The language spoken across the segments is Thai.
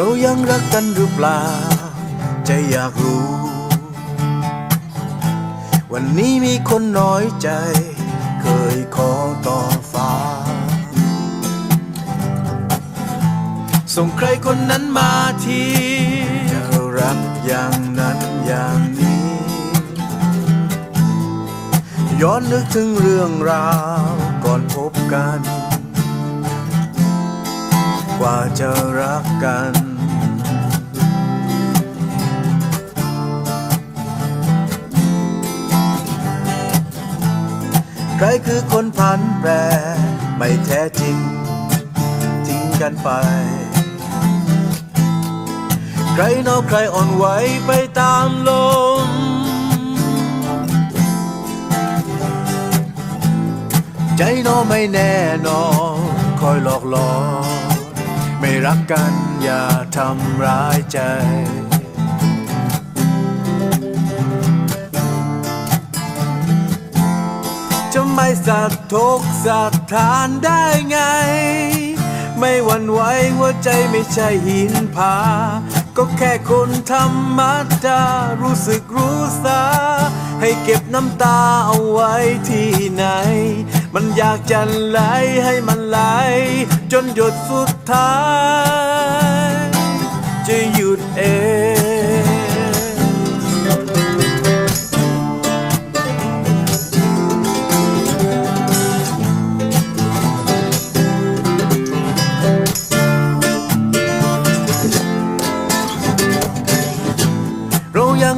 เรายังรักกันหรือเปล่า ใจอยากรู้ วันนี้มีคนน้อยใจ เคยขอต่อฟ้า ส่งใครคนนั้นมาทีจะรักอย่างนั้นอย่างนี้ ย้อนนึกถึงเรื่องราวก่อนพบกัน กว่าจะรักกัน ใครคือคนพันแปรไม่แท้จริงทิ้งกันไป ใครนอกใครอ่อนไหวไปตามลม ใจนอไม่แน่นอนคอยหลอกหลอไม่รักกันอย่าทำร้ายใจ ไม่สักทุกสักทานได้ไง ไม่หวั่นไหวหัวใจไม่ใช่หินผา ก็แค่คนธรรมดารู้สึกรู้สา ให้เก็บน้ำตาเอาไว้ที่ไหน มันอยากจะไหลให้มันไหล จนหยดสุดท้าย จะหยุดเอง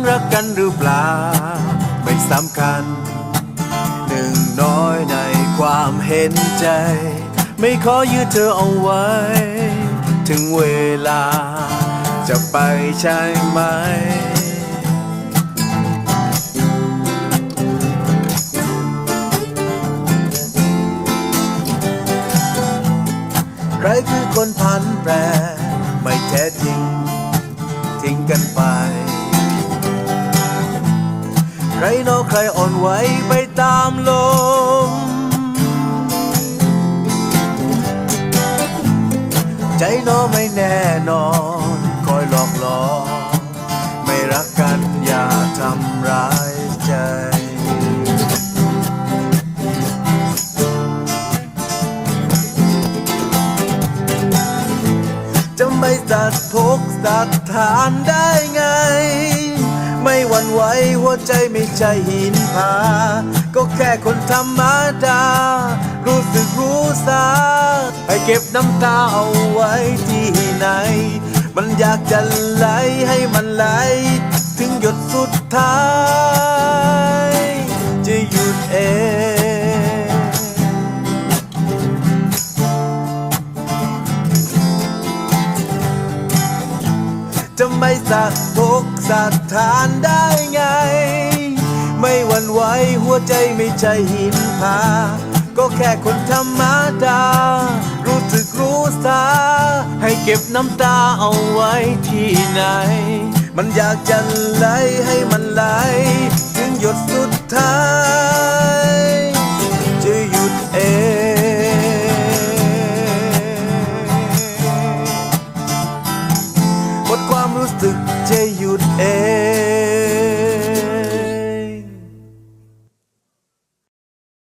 ังรักกันหรือเปล่า ไม่สำคัญ หนึ่งน้อยในความเห็นใจ ไม่ขอยืดเธอเอาไว้ ถึงเวลาจะไปใช่ไหมใครคือคนพันแปร ไม่แท้จริง ทิ้งกันไป ใครนอกใครอ่อนไหวไปตามลม ใจน้อไม่แน่นอนคอยหลอกหลอกไม่รักกันอย่าทำร้ายใจจะไม่สัดทกสัดทานได้ไง ไม่หวั่นไหวหัวใจไม่ใช่หินผา ก็แค่คนธรรมดา รู้สึกรู้สาให้เก็บน้ำตาเอาไว้ที่ไหน มันอยากจะไหลให้มันไหล ถึงหยดสุดท้าย จะไม่สักทุกสักทานได้ไง ไม่หวั่นไหวหัวใจไม่ใช่หินผาก็แค่คนธรรมดา รู้สึกรู้สา ให้เก็บน้ำตาเอาไว้ที่ไหน มันอยากจะไหลให้มันไหล ถึงหยดสุดท้าย ห